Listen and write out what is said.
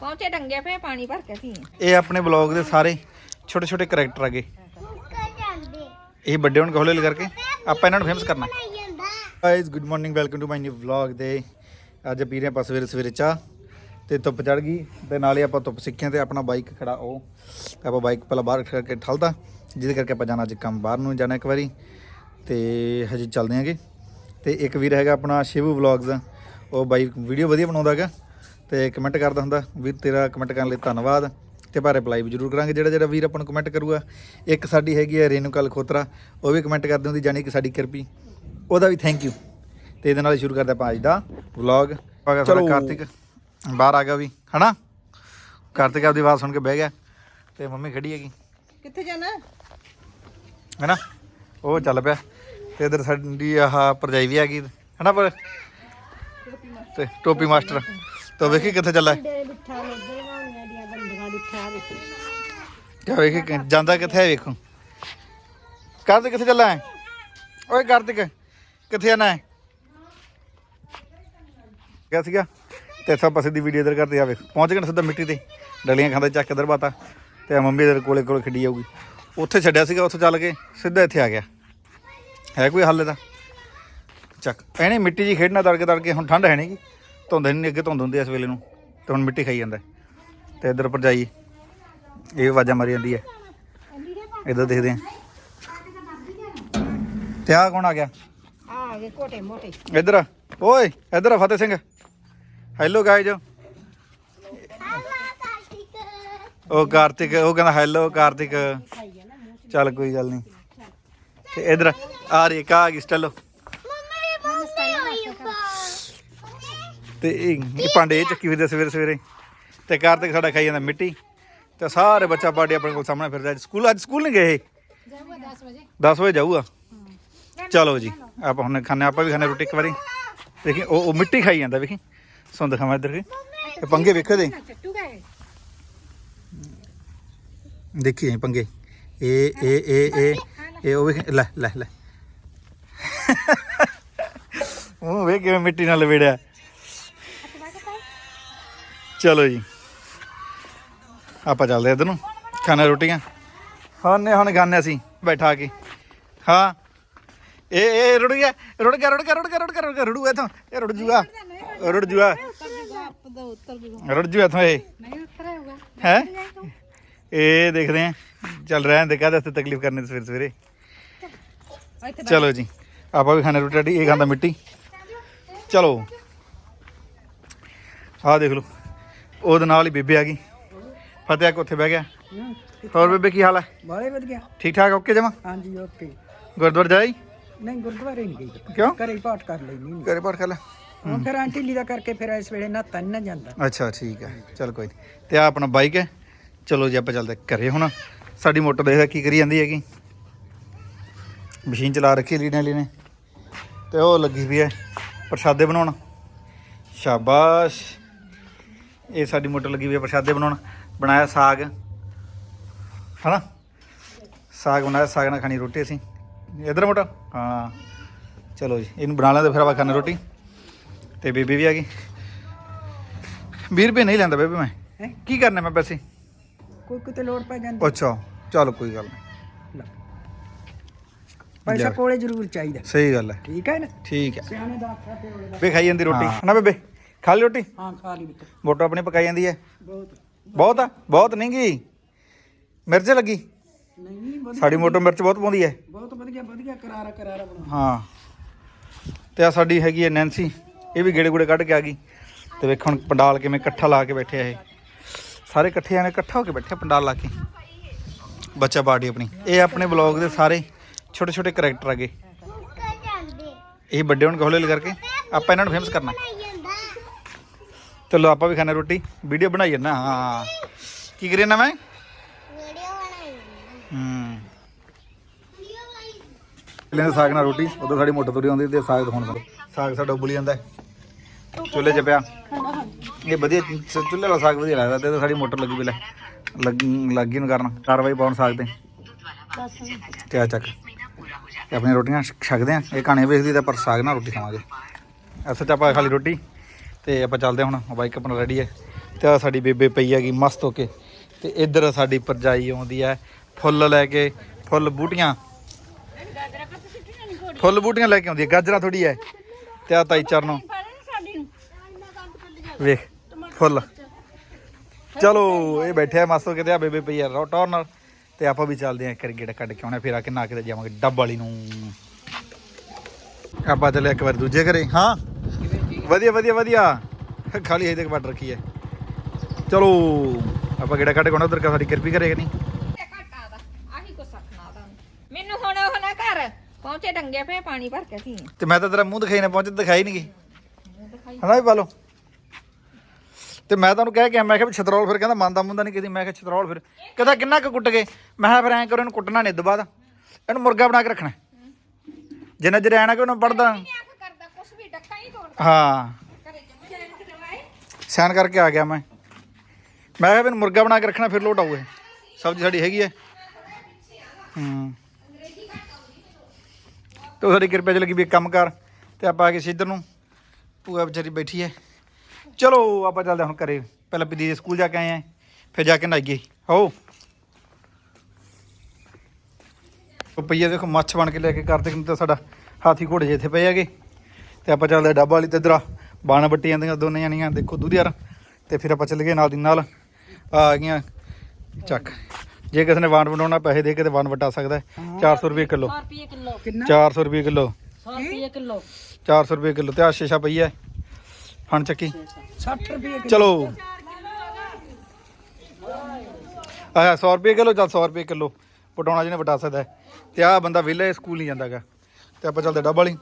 ਪਹੁੰਚੇ ਡੰਗੇ ਪਏ ਪਾਣੀ ਭਰ ਕੇ ਸੀ ਇਹ ਆਪਣੇ ਬਲੌਗ ਦੇ ਸਾਰੇ ਛੋਟੇ ਛੋਟੇ ਕਰੈਕਟਰ ਆਗੇ। ਇਹ ਵੱਡੇ ਹੋਣ ਹੌਲੀ ਹੌਲੀ ਕਰਕੇ। ਆਪਾਂ ਇਹਨਾਂ ਨੂੰ ਫੇਮਸ ਕਰਨਾ। Guys good morning welcome to my new vlog ਦੇ ਅੱਜ ਪੀ ਰਹੇ ਆਪਾਂ ਸਵੇਰੇ ਸਵੇਰੇ ਚਾਹ, ਤੇ ਧੁੱਪ ਚੜ ਗਈ, ਤੇ ਨਾਲੇ ਆਪਾਂ ਧੁੱਪ ਸਿੱਖਿਆ ਤੇ ਆਪਣਾ ਬਾਈਕ ਖੜਾ ਉਹ। ਆਪਾਂ ਬਾਈਕ ਪਹਿਲਾਂ ਬਾਹਰ ਖੜ ਕੇ ਠਲਦਾ, ਜਿਹਦੇ ਕਰਕੇ ਆਪਾਂ ਜਾਣਾ ਅੱਜ ਕੰਮ ਬਾਹਰ ਨੂੰ ਜਾਣਾ ਇੱਕ ਵਾਰੀ। ਤੇ ਹਜੇ ਚੱਲਦੇ ਆਂਗੇ। ਤੇ ਇੱਕ ਵੀਰ ਹੈਗਾ ਆਪਣਾ ਸ਼ਿਵੂ ਵਲੌਗਸ ਉਹ ਬਾਈ ਵੀਡੀਓ ਵਧੀਆ ਬਣਾਉਂਦਾ ਹੈਗਾ। ਤੇ ਕਮੈਂਟ ਕਰਦਾ ਹੁੰਦਾ ਵੀਰ ਤੇਰਾ ਕਮੈਂਟ ਕਰਨ ਲਈ ਧੰਨਵਾਦ ਤੇ ਪਰ ਰਿਪਲਾਈ ਵੀ ਜ਼ਰੂਰ ਕਰਾਂਗੇ। ਜਿਹੜਾ ਜਿਹੜਾ ਵੀਰ ਆਪਾਂ ਨੂੰ ਕਮੈਂਟ ਕਰੂਗਾ ਇੱਕ ਸਾਡੀ ਹੈਗੀ ਹੈ ਰੇਨੂਕਾ ਲਖੋਤਰਾ ਉਹ ਵੀ ਕਮੈਂਟ ਕਰਦੇ ਹੁੰਦੀ ਜਾਨੀ ਕਿ ਸਾਡੀ ਕਿਰਪੀ। ਉਹਦਾ ਵੀ ਥੈਂਕ ਯੂ ਤੇ ਇਹਦੇ ਨਾਲ ਹੀ ਸ਼ੁਰੂ ਕਰਦੇ ਆਪਾਂ ਅੱਜ ਦਾ ਵਲੌਗ ਚਲੋ। ਕਾਰਤਿਕ ਬਾਹਰ ਆ ਗਿਆ ਵੀ ਹਨਾ? ਕਾਰਤਿਕ ਆਪਦੀ ਆਵਾਜ਼ ਸੁਣ ਕੇ ਬਹਿ ਗਿਆ ਤੇ ਮੰਮੀ ਖੜੀ ਹੈਗੀ। ਕਿੱਥੇ ਜਾਣਾ? ਹੈਨਾ? ਉਹ ਚੱਲ ਪਿਆ। ਤੇ ਇਧਰ ਸਾਡੀ ਆਹ ਪਰਜਾਈ ਵੀ ਹੈਗੀ ਹਨਾ ਪਰ ਤੇ ਟੋਪੀ ਮਾਸਟਰ। ਤੋ ਵੇਖੀ ਕਿੱਥੇ ਚੱਲਾ? ਹੈ? ਕਿਆ ਵੇਖੀ ਕਿ- ਜਾਂਦਾ ਕਿੱਥੇ ਹੈ ਵੇਖੋ। ਕਾਰਤਿਕ ਕਿੱਥੇ ਚੱਲਾ ਹੈ ਓਏ ਕਾਰਤਿਕ ਕਿੱਥੇ ਜਾਣਾ ਹੈ ਕਿਆ ਸੀਗਾ। ਤੇ ਸਭ ਪਾਸੇ ਦੀ ਵੀਡੀਓ ਇਧਰ ਕਰਦੇ ਆ ਵੇਖ। ਪਹੁੰਚ ਗਏ ਨੇ ਸਿੱਧਾ ਮਿੱਟੀ ਤੇ। ਡਲੀਆਂ ਖਾਂਦਾ ਚੱਕ ਇਧਰ ਬਾਤਾ। ਤੇ ਆਹ ਮੰਮੀ ਇਧਰ ਕੋਲੇ ਕੋਲੇ ਖੱਡੀ ਜਾਊਗੀ। ਉੱਥੇ ਛੱਡਿਆ ਸੀਗਾ ਉੱਥੇ ਚੱਲ ਕੇ ਸਿੱਧਾ ਇੱਥੇ ਆ ਗਿਆ। ਹੈ ਕੋਈ ਹੱਲ ਇਹਦਾ? ਚੱਕ। ਇਹਨੇ ਮਿੱਟੀ ਜੀ ਖੇਡਣਾ ਤੜਕੇ ਤੜਕੇ ਹੁਣ ਠੰਡ ਹੈ ਨਹੀਂ ਗੀ। ਧੁੰਦ ਨਹੀਂ ਅੱਗੇ ਧੁੰਦ ਹੁੰਦੀ ਐ ਇਸ ਵੇਲੇ ਨੂੰ ਤੇ ਹੁਣ ਮਿੱਟੀ ਖਾਈ ਜਾਂਦਾ। ਤੇ ਇਧਰ ਭਰਜਾਈ ਇਹ ਆਵਾਜ਼ਾਂ ਮਾਰੀ ਜਾਂਦੀ ਹੈ ਇਧਰ ਦੇਖਦੇ ਆ। ਤੇ ਆ ਕੌਣ ਆ ਗਿਆ? ਆ ਆ ਗਏ ਕੋਟੇ ਮੋਟੇ। ਇੱਧਰ। ਓਏ ਇੱਧਰ ਆ ਫਤਿਹ ਸਿੰਘ। ਹੈਲੋ ਗਾਇਜ਼ ਉਹ ਕਾਰਤਿਕ ਉਹ ਕਹਿੰਦਾ ਹੈਲੋ ਕਾਰਤਿਕ। ਚੱਲ ਕੋਈ ਗੱਲ ਨਹੀਂ। ਤੇ ਇੱਧਰ ਆ ਰਹੀ ਕਾ ਗਈ ਸਟੈਲੋ। ਤੇ ਇਹ ਇਹ ਭਾਂਡੇ ਇਹ ਚੱਕੀ ਫਿਰਦੇ ਸਵੇਰੇ ਸਵੇਰੇ। ਤੇ ਕਾਰਤਿਕ ਸਾਡਾ ਖਾਈ ਜਾਂਦਾ ਮਿੱਟੀ। ਤੇ ਸਾਰੇ ਬੱਚਾ ਪਾਰਟੀ ਆਪਣੇ ਕੋਲ ਸਾਹਮਣੇ ਫਿਰਦਾ। ਅੱਜ ਸਕੂਲ ਅੱਜ ਸਕੂਲ ਨਹੀਂ ਗਏ ਇਹ? 10 ਵਜੇ। ਜਾਊਗਾ? ਚਲੋ ਜੀ ਆਪਾਂ ਹੁਣ ਖਾਣੇ ਆਪਾਂ ਵੀ ਖਾਣੇ ਰੋਟੀ ਇੱਕ ਵਾਰੀ। ਦੇਖੀ ਉਹ ਉਹ ਮਿੱਟੀ ਖਾਈ ਜਾਂਦਾ ਵੇਖੀ ਸੁਣ ਦਿਖਾਵਾਂ ਇੱਧਰ ਕੇ ਇਹ ਪੰਗੇ ਵੇਖੋ ਦੇ ਦੇਖੀ ਇਹ ਪੰਗੇ। ਇਹ ਇਹ ਇਹ ਇਹ ਇਹ ਉਹ ਵੇਖ ਲੈ ਲੈ ਲੈ। ਉਹ ਵੇਖ ਕਿਵੇਂ ਮਿੱਟੀ ਨਾਲ ਲਵੇੜਿਆ। ਚਲੋ ਜੀ। ਆਪਾਂ ਚੱਲਦੇ ਇੱਧਰ ਨੂੰ। ਖਾਣੇ, ਰੋਟੀਆਂ? ਹਾਂ ਨੇ ਹੁਣ ਖਾਣੇ ਅਸੀਂ, ਬੈਠਾ ਕੇ। ਹਾਂ। ਇਹ ਇਹ ਰੁੜ ਗਿਆ ਰੁੜ ਗਿਆ ਰੁੜ ਗਿਆ ਰੁੜ ਗਿਆ ਰੁੜ ਗਿਆ ਰੁੜ ਗਿਆ ਰੁੜੂ ਇਥੋਂ। ਇਹ ਰੁੜ ਜੂਗਾ ਰੁੜ ਜੂਗਾ ਰੁੜ ਜੂ ਇਥੋਂ ਇਹ। ਨਹੀਂ ਉੱਤਰ ਹੋਗਾ ਹੈ? ਇਹ ਦੇਖਦੇ ਆ ਚੱਲ ਰਹੇ ਦੇ ਕਾਹਦੇ ਵਾਸਤੇ ਤਕਲੀਫ ਕਰਨੀ ਸਵੇਰੇ ਸਵੇਰੇ। ਚਲੋ ਜੀ। ਆਪਾਂ ਵੀ ਖਾਣੇ ਰੋਟੀ, ਰਾਟੀ, ਇਹ ਖਾਂਦਾ ਮਿੱਟੀ। ਚਲੋ। ਆਹ ਦੇਖ ਲਓ। ਉਹਦੇ ਨਾਲ ਹੀ ਬੇਬੇ ਆ ਗਈ। ਫਤਿਹ ਆ ਕੇ ਉੱਥੇ ਬਹਿ ਗਿਆ। ਹੋਰ ਬੇਬੇ ਕੀ ਹਾਲ ਹੈ ਬਾਲੇ ਵਧੀਆ। ਠੀਕ ਠਾਕ ਓਕੇ ਜਮਾ? ਹਾਂਜੀ ਓਕੇ। ਗੁਰਦੁਆਰੇ ਜਾਈ ਨਹੀਂ ਗੁਰਦੁਆਰੇ ਨਹੀਂ ਗਈ। ਕਿਉਂ? ਘਰੇ ਹੀ ਪਾਠ ਕਰ ਲੈਣੀ ਨਹੀਂ ਘਰੇ ਪਾਠ ਕਰ ਲੈ। ਹੁਣ ਫਿਰ ਆਂਟੀ ਲੀਦਾ ਕਰਕੇ ਫਿਰ ਇਸ ਵੇਲੇ ਨਾ ਤਨ ਨਾ ਜਾਂਦਾ। ਅੱਛਾ ਠੀਕ ਹੈ ਚਲ ਕੋਈ ਨਹੀਂ ਤੇ ਆ ਆਪਣਾ ਬਾਈਕ ਹੈ। ਚਲੋ ਜੀ ਆਪਾਂ ਚੱਲਦੇ ਘਰੇ ਹੁਣ। ਸਾਡੀ ਮੋਟਰ ਦੇਖਦਾ ਕੀ ਕਰੀ ਜਾਂਦੀ ਹੈਗੀ। ਮਸ਼ੀਨ ਚਲਾ ਰੱਖੀ ਲੀਨੇ ਵਾਲੀ ਨੇ। ਤੇ ਉਹ ਲੱਗੀ ਵੀ ਹੈ ਪ੍ਰਸ਼ਾਦੇ ਬਣਾਉਣ। ਸ਼ਾਬਾਸ਼। ਇਹ ਸਾਡੀ ਮੋਟਰ ਲੱਗੀ ਵੀ ਹੈ ਪ੍ਰਸ਼ਾਦੇ ਬਣਾਉਣ। ਬਣਾਇਆ ਸਾਗ। ਹਨਾ? ਸਾਗ ਬਣਾਇਆ ਸਾਗ ਨਾਲ ਖਾਣੀ ਰੋਟੀ ਅਸੀਂ। ਇਧਰ ਮੋਟਰ ਹਾਂ। ਚਲੋ ਜੀ ਇਹਨੂੰ ਬਣਾ ਲੈਂਦੇ ਫਿਰ ਆਪਾਂ ਖਾਣੇ ਰੋਟੀ। ਤੇ ਬੇਬੀ ਵੀ ਆ ਗਈ। 20 ਰੁਪਏ ਨਹੀਂ ਲੈਂਦਾ ਬੇਬੇ ਮੈਂ। ਕੀ ਕਰਨਾ ਮੈਂ ਪੈਸੇ? ਕੋਈ ਕਿਤੇ ਲੋੜ ਪੈ ਜਾਂਦੀ। ਅੱਛਾ ਚਲ ਕੋਈ ਗੱਲ ਨਹੀਂ। ਪੈਸਾ ਕੋਲੇ ਜ਼ਰੂਰ ਚਾਹੀਦਾ। ਸਹੀ ਗੱਲ ਹੈ। ਠੀਕ ਹੈ ਨਾ? ਠੀਕ ਹੈ। ਸਿਆਣੇ ਦਾ ਆਖਿਆ ਤੇ ਉਹਦੇ ਦਾ। ਬੇ ਖਾਈ ਜਾਂਦੀ ਰੋਟੀ। ਹਨਾ ਬੇਬੇ? ਖਾ ਲਈ ਰੋਟੀ? ਹਾਂ ਖਾ ਲਈ ਬਿੱਤ ਮੋਟਰ ਆਪਣੀ ਪਕਾਈ ਜਾਂਦੀ ਹੈ? ਬਹੁਤ। ਬਹੁਤ ਆ? ਬਹੁਤ ਨਹੀਂ ਗਈ ਮਿਰਚ ਲੱਗੀ? ਨਹੀਂ ਵਧੀਆ ਸਾਡੀ ਮੋਟਰ ਮਿਰਚ ਬਹੁਤ ਪਾਉਂਦੀ ਹੈ। ਬਹੁਤ ਵਧੀਆ ਵਧੀਆ ਕਰਾਰਾ ਕਰਾਰਾ ਬਣਾ ਹਾਂ। ਤੇ ਆ ਸਾਡੀ ਹੈਗੀ ਹੈ ਨੈਂਸੀ ਇਹ ਵੀ ਗੇੜੇ ਗੂੜੇ ਕੱਢ ਕੇ ਆ ਗਈ। ਤੇ ਵੇਖ ਹੁਣ ਪੰਡਾਲ ਕਿਵੇਂ ਇਕੱਠਾ ਲਾ ਕੇ ਬੈਠੇ ਆ ਇਹ। ਸਾਰੇ ਇਕੱਠੇ ਆਣੇ ਇਕੱਠਾ ਹੋ ਕੇ ਬੈਠੇ ਆ ਪੰਡਾਲ ਲਾ ਕੇ। ਬੱਚਾ ਪਾਰਟੀ ਆਪਣੀ। ਇਹ ਆਪਣੇ ਬਲੌਗ ਦੇ ਸਾਰੇ ਛੋਟੇ ਛੋਟੇ ਕਰੈਕਟਰ ਆਗੇ ਇਹ ਵੱਡੇ ਹੋਣ ਹੌਲੀ ਕਰਕੇ। ਆਪਾਂ ਇਹਨਾਂ ਨੂੰ ਫੇਮਸ ਕਰਨਾ। ਚਲੋ ਆਪਾਂ ਵੀ ਖਾਣੇ ਰੋਟੀ। ਵੀਡੀਓ ਬਣਾਈ ਜਾਂਦਾ ਹਾਂ ਕੀ ਕਰੀਏ ਨਾ ਮੈਂ ਹੂੰ। ਲੈਂਦੇ ਸਾਗ ਨਾਲ ਰੋਟੀ ਉਦੋਂ ਸਾਡੀ ਮੋਟਰ ਤੁਰੀ ਆਉਂਦੀ ਤੇ ਸਾਗ ਦਿਖਾਉਣ ਸਾਨੂੰ ਸਾਗ ਸਾਡਾ ਉਬਲੀ ਜਾਂਦਾ। ਚੁੱਲ੍ਹੇ 'ਚ ਪਿਆ। ਇਹ ਵਧੀਆ ਚੁੱਲ੍ਹੇ ਵਾਲਾ ਸਾਗ ਵਧੀਆ ਲੱਗਦਾ ਤੇ ਸਾਡੀ ਮੋਟਰ ਲੱਗੀ ਬਿਲੇ ਲੱਗੀ ਨੂੰ ਕਰਨ ਕਾਰਵਾਈ ਪਾਉਣ ਸਾਗ ਤੇ। ਤੇ ਆ ਚੱਕ। ਆਪਣੀਆਂ ਰੋਟੀਆਂ ਛਕਦੇ ਆ ਇਹ ਕਹਾਣੀ ਵੇਖਦੀ ਤਾਂ ਪਰ ਸਾਗ ਨਾਲ ਰੋਟੀ ਖਾਵਾਂਗੇ। ਅਸਲ 'ਚ ਆਪਾਂ ਖਾਲੀ ਰੋਟੀ। ਤੇ ਆਪਾਂ ਚੱਲਦੇ ਹਾਂ ਹੁਣ, ਬਾਈਕ ਆਪਣਾ ਰੈਡੀ ਹੈ। ਤੇ ਆ ਸਾਡੀ ਬੇਬੇ ਪਈ ਹੈਗੀ ਮਸਤ ਹੋ ਕੇ। ਤੇ ਇੱਧਰ ਸਾਡੀ ਪਰਜਾਈ ਆਉਂਦੀ ਹੈ, ਫੁੱਲ ਲੈ ਕੇ, ਫੁੱਲ ਬੂਟੀਆਂ। ਫੁੱਲ ਬੂਟੀਆਂ ਲੈ ਕੇ ਆਉਂਦੀ ਹੈ, ਗਾਜਰਾਂ ਥੋੜੀ ਹੈ। ਤੇ ਆ ਤਾਈ ਚਰਨੋਂ। ਵੇਖ, ਫੁੱਲ। ਚਲੋ, ਇਹ ਬੈਠਿਆ ਮਸਤ ਹੋ ਕੇ ਤੇ ਆ ਬੇਬੇ ਪਈ ਹੈ ਟੌਰਨਰ ਤੇ ਆਪਾਂ ਵੀ ਚੱਲਦੇ ਆਂ ਇੱਕ ਗੇੜਾ ਕੱਢ ਕੇ ਆਉਣਾ, ਫਿਰ ਆ ਕੇ ਨਾ ਕਿਤੇ ਜਾਵਾਂਗੇ ਡੱਬ ਵਾਲੀ ਨੂੰ। ਆਪਾਂ ਚੱਲੇ ਇੱਕ ਵਾਰ ਦੂਜੇ ਘਰੇ, ਹਾਂ? ਵਧੀਆ ਵਧੀਆ ਵਧੀਆ। ਖਾਲੀ ਹਜੇ ਤੱਕ ਵੱਟ ਰੱਖੀ ਹੈ। ਚਲੋ ਆਪਾਂ ਗੇੜਾ ਕੱਢ ਕੇ ਆਉਣਾ ਉਧਰ ਸਾਡੀ ਕਿਰਪੀ ਕਰੇਗਾ ਨਹੀਂ? ਆਹੀ ਕੋ ਸਖਣਾ ਦਾ ਮੈਨੂੰ ਹੁਣ ਉਹ ਨਾ ਕਰ ਪਹੁੰਚੇ ਡੰਗੇ ਪਏ ਪਾਣੀ ਭਰ ਕੇ ਧੀ ਤੇ ਮੈਂ ਤਾਂ ਤੇਰਾ ਮੂੰਹ ਦਿਖਾਈ ਨਾ ਪਹੁੰਚ ਦਿਖਾਈ ਨਹੀਂ ਗਈ। ਹਨਾ ਵੀ ਪਾਲੋ ਤੇ ਮੈਂ ਤੁਹਾਨੂੰ ਕਹਿ ਕੇ ਆਇਆ, ਮੈਂ ਕਿਹਾ ਵੀ ਛਤਰੋਲ ਫਿਰ ਕਹਿੰਦਾ ਮੰਨਦਾ ਮੁੰਦਾ ਨਹੀਂ ਕਿਸੇ ਮੈਂ ਕਿਹਾ ਛਤਰੋਲ ਫਿਰ। ਕਹਿੰਦਾ ਕਿੰਨਾ ਕੁ ਕੁੱਟ ਗਏ। ਮੈਂ ਕਿਹਾ ਫਿਰ ਐਂ ਕਰੋ ਇਹਨੂੰ ਕੁੱਟਣਾ ਨਹੀਂ ਬਾਅਦ ਇਹਨੂੰ ਮੁਰਗਾ ਬਣਾ ਕੇ ਰੱਖਣਾ। ਜਿੰਨਾ ਚਿਰ ਐਂ ਨਾ ਕਿ ਉਹਨੂੰ ਪੜਦਾ ਕੁਛ ਡੱਕਾ ਹੀ ਤੋੜ ਹਾਂ ਕਰੇ ਜਮ ਜਾਣ ਤੇ ਦਵਾਈ ਸੈਨ ਕਰਕੇ ਆ ਗਿਆ ਮੈਂ ਮੈਂ ਕਿਹਾ ਵੀ ਇਹਨੂੰ ਮੁਰਗਾ ਬਣਾ ਕੇ ਰੱਖਣਾ ਫਿਰ ਲੋਟ ਆਊ ਇਹ ਸਬਜ਼ੀ ਸਾਡੀ ਹੈਗੀ ਹੈ ਹੂੰ ਤੋ ਸਾਡੀ ਕਿਰਪਾ ਚ ਲੱਗੀ ਵੀ ਇੱਕ ਕੰਮ ਕਰ ਤੇ ਆਪਾਂ ਆ ਕੇ ਸਿੱਧਰ ਨੂੰ ਪੂਆ ਵਿਚਾਰੀ ਬੈਠੀ ਹੈ ਚਲੋ ਆਪਾਂ ਚੱਲਦੇ ਹਾਂ ਹੁਣ ਘਰੇ ਪਹਿਲਾਂ ਪੀਦੀ ਦੇ ਸਕੂਲ ਜਾ ਕੇ ਆਏ ਆ ਫਿਰ ਜਾ ਕੇ ਨਹਾਈਏ ਹੋ ਉਹ ਪਈਆ ਦੇਖੋ ਮੱਛ ਬਣ ਕੇ ਲੈ ਕੇ ਕਰਦੇ ਕਿ ਤਾਂ ਸਾਡਾ ਹਾਥੀ ਘੋੜੇ ਜਿਹੇ ਇੱਥੇ ਪਏ ਹੈਗੇ ਤੇ ਆਪਾਂ ਚੱਲਦੇ ਡੱਬਾ ਵਾਲੀ ਤੇ ਇਧਰ ਬਾਣ ਬੱਟੀ ਜਾਂਦੀਆਂ ਦੋਨੇ ਜਾਣੀਆਂ ਦੇਖੋ ਦੂਧ ਯਾਰ। ਤੇ ਫਿਰ ਆਪਾਂ ਚੱਲ ਗਏ ਨਾਲ ਦੀ ਨਾਲ। ਆ ਗਈਆਂ ਚੱਕ। ਜੇ ਕਿਸੇ ਨੇ ਵਾਣ ਬਣਾਉਣਾ ਪੈਸੇ ਦੇ ਕੇ ਤੇ ਵਾਣ ਵਟਾ ਸਕਦਾ ਹੈ। 400 ਰੁਪਏ ਕਿਲੋ। ਰੁਪਏ ਕਿਲੋ। ਕਿੰਨਾ? 400 ਰੁਪਏ ਕਿਲੋ। 100 ਰੁਪਏ ਕਿਲੋ। 400 ਰੁਪਏ ਕਿਲੋ। ਤੇ ਆ ਸ਼ੀਸ਼ਾ ਪਈ ਹੈ। ਫਣ ਚੱਕੀ। 60 ਰੁਪਏ ਚਲੋ। ਆਹ 100 ਰੁਪਏ ਕਿਲੋ ਚੱਲ 100 ਰੁਪਏ ਕਿਲੋ। ਪਟਾਉਣਾ ਜਿਹਨੇ ਵਟਾ ਸਕਦਾ। ਤੇ ਆਹ ਬੰਦਾ ਵਿਹਲਾ ਸਕੂਲ ਨਹੀਂ ਜਾਂਦਾਗਾ। ਤੇ ਆਪਾਂ ਚੱਲਦੇ ਡੱਬ ਵਾਲੀ।